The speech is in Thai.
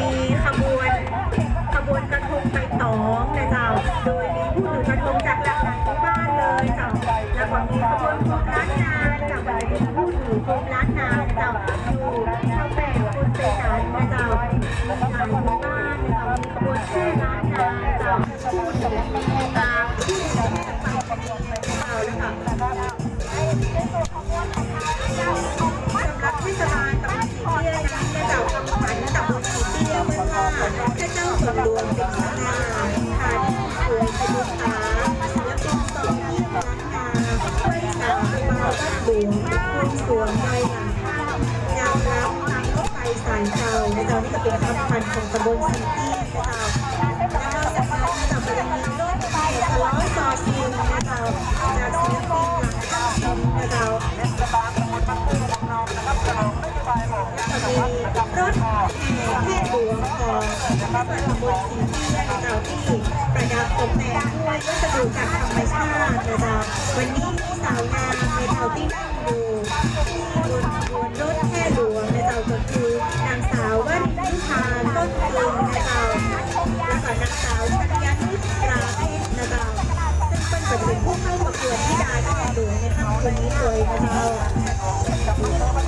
มีขบวนขบวนกระทงไปตองนะเจ้า โดยมีผู้ถือกระทงจากหลากหลายหมู่บ้านเลยเจ้า แล้วก็มีขบวนภูมิล้านนาเจ้าก็จะมีผู้ถือภูมิล้านนาเจ้าอยู่ชาวแปดคุณเสนานะเจ้ามีหลายหมู่บ้านนะเจ้ามีขบวนแค่ล้านนาเจ้าผู้ถือตามผู้ถือจะไปเจ้าแล้วค่ะสำหรับเทศบาลตำบลสีเตี้ยนั้นได้เจ้ากำผันตำบล จ้าส่วนรวมเป็นสง่าทานเปื่อยเป็นลูกค้าและเป็นซองที่ร้านนาช่วยสาวมาวัดหลวงคุณสวงโดยหลังข้ามยามรับทางรถไฟสายเก่าในเจ้านี่ก็เป็นคำพันของตำบลสีเตี้นะเจ้าแล้วก็จากนั้นเจ้าก็ยังมีรถไฟทะเลาะซอซิงนะเจ้าจากศิลปินหลังข้ามซิงนะเจ้ามี รถแห่หลวงของตำบลสีเตี้ยนเจ้าที่ประดับตกแต่งด้วยวัสดุจากธรรมชาตินะจ้าวันนี้มีสาวงามในเจ้าที่นั่งอยู่ที่บนบนรถแห่หลวงนะเจ้าก็คือนางสาววรินทิพาต้นกลึงนะเจ้าแล้วก็นางสาวชัญญานุชราเพชรนะเจ้าซึ่งเป็นเป็นผู้เข้าประกวดที่ดาแห่หลวงในค่ำคืนนี้เลยนะเจ้า